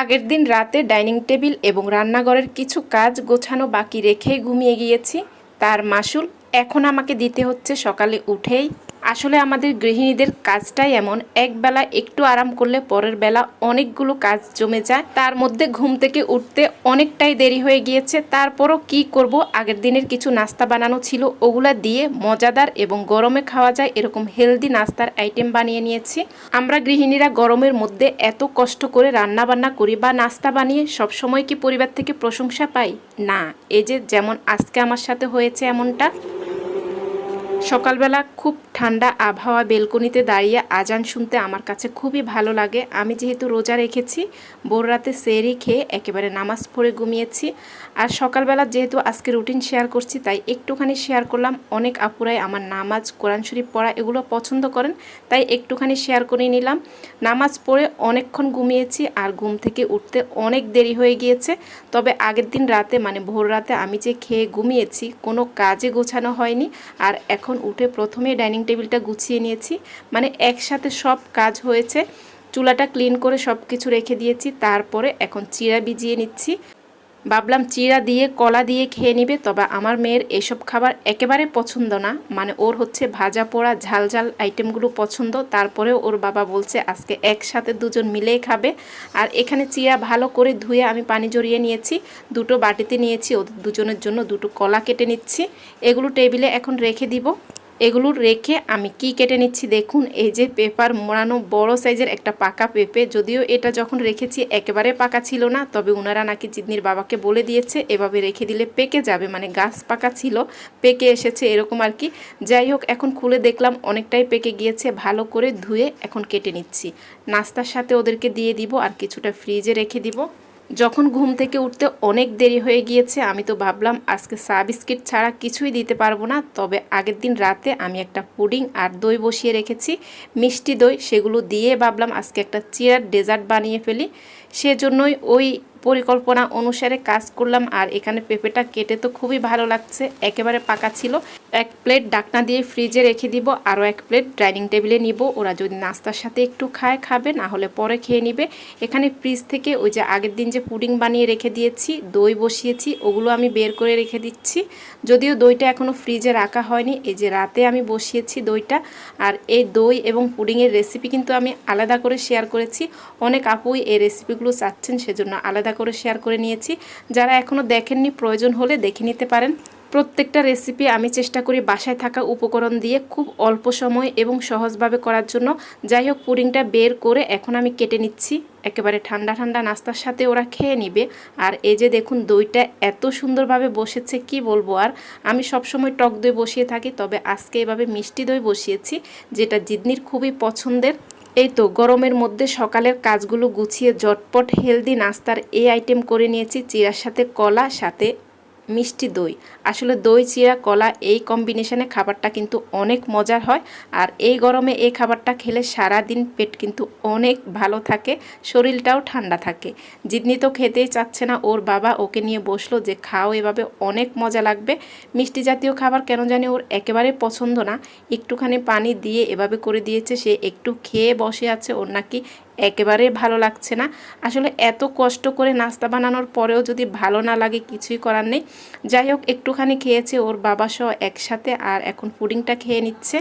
আগের দিন রাতে ডাইনিং টেবিল এবং রান্নাঘরের কিছু কাজ গোছানো বাকি রেখে ঘুমিয়ে গিয়েছি। তার মাসুল এখন আমাকে দিতে হচ্ছে সকালে উঠেই আসলে আমাদের গৃহিণীদের কাজটাই এমন, এক বেলা একটু আরাম করলে পরের বেলা অনেকগুলো কাজ জমে যায়। তার মধ্যে ঘুম থেকে উঠতে অনেকটাই দেরি হয়ে গিয়েছে। তারপরও কি করব? আগের দিনের কিছু নাস্তা বানানো ছিল, ওগুলা দিয়ে মজাদার এবং গরমে খাওয়া যায় এরকম হেলদি নাস্তার আইটেম বানিয়ে নিয়েছি। আমরা গৃহিণীরা গরমের মধ্যে এত কষ্ট করে রান্না বান্না করি বা নাস্তা বানিয়ে সব সময় কি পরিবার থেকে প্রশংসা পাই? না, এই যে যেমন আজকে আমার সাথে হয়েছে এমনটা। সকালবেলা খুব ঠান্ডা আবহাওয়া বেলকনিতে দাঁড়িয়ে আজান শুনতে আমার কাছে খুবই ভালো লাগে। আমি যেহেতু রোজা রেখেছি ভোর রাতে সেরি খেয়ে একেবারে নামাজ পড়ে ঘুমিয়েছি। আর সকালবেলা যেহেতু আজকে রুটিন শেয়ার করছি, তাই একটুখানি শেয়ার করলাম। অনেক আপুরাই আমার নামাজ, কোরআন শরীফ পড়া এগুলো পছন্দ করেন, তাই একটুখানি শেয়ার করে নিলাম। নামাজ পড়ে অনেকক্ষণ ঘুমিয়েছি আর ঘুম থেকে উঠতে অনেক দেরি হয়ে গিয়েছে। তবে আগের দিন রাতে মানে ভোর রাতে আমি যে খেয়ে ঘুমিয়েছি, কোনো কাজে গোছানো হয়নি আর এখন উঠে প্রথমে ডাইনিং টেবিলটা গুছিয়ে নিয়েছি। মানে একসাথে সব কাজ হয়েছে। চুলাটা ক্লিন করে সব কিছু রেখে দিয়েছি, তারপরে এখন চিড়া ভিজিয়ে নিচ্ছি। ভাবলাম চিড়া দিয়ে, কলা দিয়ে খেয়ে নিবে, তবে আমার মেয়ের এসব খাবার একেবারে পছন্দ না। মানে ওর হচ্ছে ভাজা পোড়া, ঝাল ঝাল আইটেমগুলো পছন্দ। তারপরেও ওর বাবা বলছে, আজকে একসাথে দুজন মিলেই খাবে। আর এখানে চিড়া ভালো করে ধুয়ে আমি পানি জড়িয়ে নিয়েছি। দুটো বাটিতে নিয়েছি, ওদের দুজনের জন্য দুটো কলা কেটে নিচ্ছি। এগুলো টেবিলে এখন রেখে দিব। এগুলো রেখে আমি কি কেটে নিচ্ছি দেখুন, এই যে পেপার মোড়ানো বড় সাইজের একটা পাকা পেঁপে, যদিও এটা যখন রেখেছি একেবারে পাকা ছিল না, তবে ওনারা নাকি জিদনির বাবাকে বলে দিয়েছে, এভাবে রেখে দিলে পেকে যাবে মানে গাছ পাকা ছিল, পেকে এসেছে এরকম আর কি। যাই হোক, এখন খুলে দেখলাম, অনেকটাই পেকে গিয়েছে, ভালো করে ধুয়ে এখন কেটে নিচ্ছি। নাস্তার সাথে ওদেরকে দিয়ে দিব, আর কিছুটা ফ্রিজে রেখে দিব। যখন ঘুম থেকে উঠতে অনেক দেরি হয়ে গিয়েছে, আমি তো ভাবলাম আজকে চা বিস্কিট ছাড়া কিছুই দিতে পারব না। তবে আগের দিন রাতে আমি একটা পুডিং আর দই বসিয়ে রেখেছি। মিষ্টি দই সেগুলো দিয়ে ভাবলাম আজকে একটা চিয়ার ডেজার্ট বানিয়ে ফেলি। সেজন্যই ওই পরিকল্পনা অনুসারে কাজ করলাম আর এখানে পেঁপেটা কেটে তো খুবই ভালো লাগছে, একেবারে পাকা ছিল। এক প্লেট ডাকনা দিয়ে ফ্রিজে রেখে দিব, আরও এক প্লেট ডাইনিং টেবিলে নিব। ওরা যদি নাস্তার সাথে একটু খায়, খাবে, না হলে পরে খেয়ে নিবে। এখানে ফ্রিজ থেকে ওই যে আগের দিন যে পুডিং বানিয়ে রেখে দিয়েছি, দই বসিয়েছি, ওগুলো আমি বের করে রেখে দিচ্ছি। যদিও দইটা এখনও ফ্রিজে রাখা হয়নি, এই যে রাতে আমি বসিয়েছি দইটা। আর এই দই এবং পুডিংয়ের রেসিপি কিন্তু আমি আলাদা করে শেয়ার করেছি। অনেক আপুই এই রেসিপিগুলো চাচ্ছেন, সেজন্য আলাদা করে শেয়ার করে নিয়েছি। যারা এখনও দেখেননি, প্রয়োজন হলে দেখে নিতে পারেন। প্রত্যেকটা রেসিপি আমি চেষ্টা করি বাসায় থাকা উপকরণ দিয়ে খুব অল্প সময় এবং সহজভাবে করার জন্য। যাই হোক, পুডিংটা বের করে এখন আমি কেটে নিচ্ছি। একেবারে ঠান্ডা ঠান্ডা নাস্তার সাথে ওরা খেয়ে নিবে। আর এই যে দেখুন, দইটা এত সুন্দরভাবে বসেছে, কি বলব আর। আমি সবসময় টক দই বসিয়ে থাকি, তবে আজকে এভাবে মিষ্টি দই বসিয়েছি, যেটা জিদনির খুবই পছন্দের। এই তো, গরমের মধ্যে সকালের কাজগুলো গুছিয়ে জটপট হেলদি নাস্তার এই আইটেম করে নিয়েছি, চিরার সাথে কলা, সাথে মিষ্টি দই। আসলে দই, চিরা, কলা এই কম্বিনেশনে খাবারটা কিন্তু অনেক মজার হয় আর এই গরমে এই খাবারটা খেলে সারা দিন পেট কিন্তু অনেক ভালো থাকে, শরীরটাও ঠান্ডা থাকে। জিদনি তো খেতেই চাচ্ছে না, ওর বাবা ওকে নিয়ে বসল যে খাও, এভাবে অনেক মজা লাগবে। মিষ্টি জাতীয় খাবার কেন জানি ওর একেবারে পছন্দ না। একটুখানি পানি দিয়ে এভাবে করে দিয়েছে, সে একটু খেয়ে বসে আছে, ওর নাকি একেবারে ভালো লাগছে না। আসলে এত কষ্ট করে নাস্তা বানানোর পরেও যদি ভালো না লাগে, কিছুই করার নেই। যাই হোক, একটুখানি খেয়েছে ওর বাবা সহ একসাথে আর এখন পুডিংটা খেয়ে নিচ্ছে।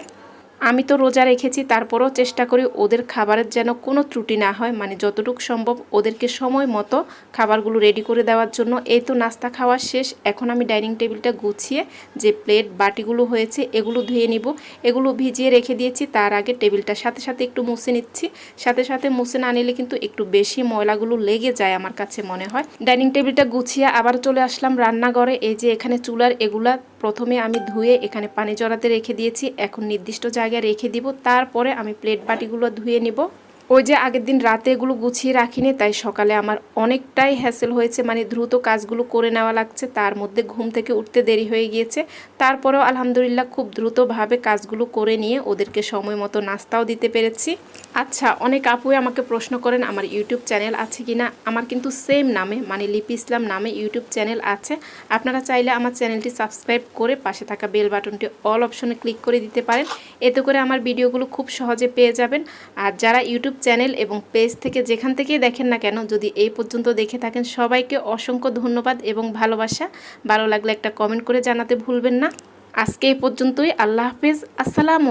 আমি তো রোজা রেখেছি, তারপরেও চেষ্টা করি ওদের খাবারের যেন কোনো ত্রুটি না হয়। মানে যতটুকু সম্ভব ওদেরকে সময় মতো খাবারগুলো রেডি করে দেওয়ার জন্য। এই তো নাস্তা খাওয়া শেষ। এখন আমি ডাইনিং টেবিলটা গুছিয়ে যে প্লেট, বাটিগুলো হয়েছে, এগুলো ধুয়ে নিব। এগুলো ভিজিয়ে রেখে দিয়েছি। তার আগে টেবিলটার সাথে সাথে একটু মুছে নিচ্ছি। সাথে সাথে মুছে না নিলে কিন্তু একটু বেশি ময়লাগুলো লেগে যায় আমার কাছে মনে হয়। ডাইনিং টেবিলটা গুছিয়ে আবার চলে আসলাম রান্নাঘরে। এই যে এখানে চুলার এগুলা প্রথমে আমি ধুয়ে এখানে পানি জড়াতে রেখে দিয়েছি। এখন নির্দিষ্ট জায়গায় রেখে দিব তারপরে আমি প্লেট বাটিগুলো ধুয়ে নিব। ওই যে আগের দিন রাতে এগুলো গুছিয়ে রাখিনি, তাই সকালে আমার অনেকটাই হ্যাসেল হয়েছে। মানে দ্রুত কাজগুলো করে নেওয়া লাগছে, তার মধ্যে ঘুম থেকে উঠতে দেরি হয়ে গিয়েছে। তারপরেও আলহামদুলিল্লাহ খুব দ্রুতভাবে কাজগুলো করে নিয়ে ওদেরকে সময় মতো নাস্তাও দিতে পেরেছি। আচ্ছা অনেক আপুই আমাকে প্রশ্ন করেন, আমার ইউটিউব চ্যানেল আছে কি না আমার কিন্তু সেম নামে মানে লিপি ইসলাম নামে ইউটিউব চ্যানেল আছে। আপনারা চাইলে আমার চ্যানেলটি সাবস্ক্রাইব করে পাশে থাকা বেল বাটনটি অল অপশনে ক্লিক করে দিতে পারেন। এতে করে আমার ভিডিওগুলো খুব সহজে পেয়ে যাবেন। আর যারা ইউটিউব চ্যানেল এবং পেজ থেকে যেখান থেকেই দেখেন না কেন, যদি এই পর্যন্ত দেখে থাকেন, সবাইকে অসংখ্য ধন্যবাদ এবং ভালোবাসা। ভালো লাগলে একটা কমেন্ট করে জানাতে ভুলবেন না। আজকে এই পর্যন্তই। আল্লাহ হাফেজ। আসসালামু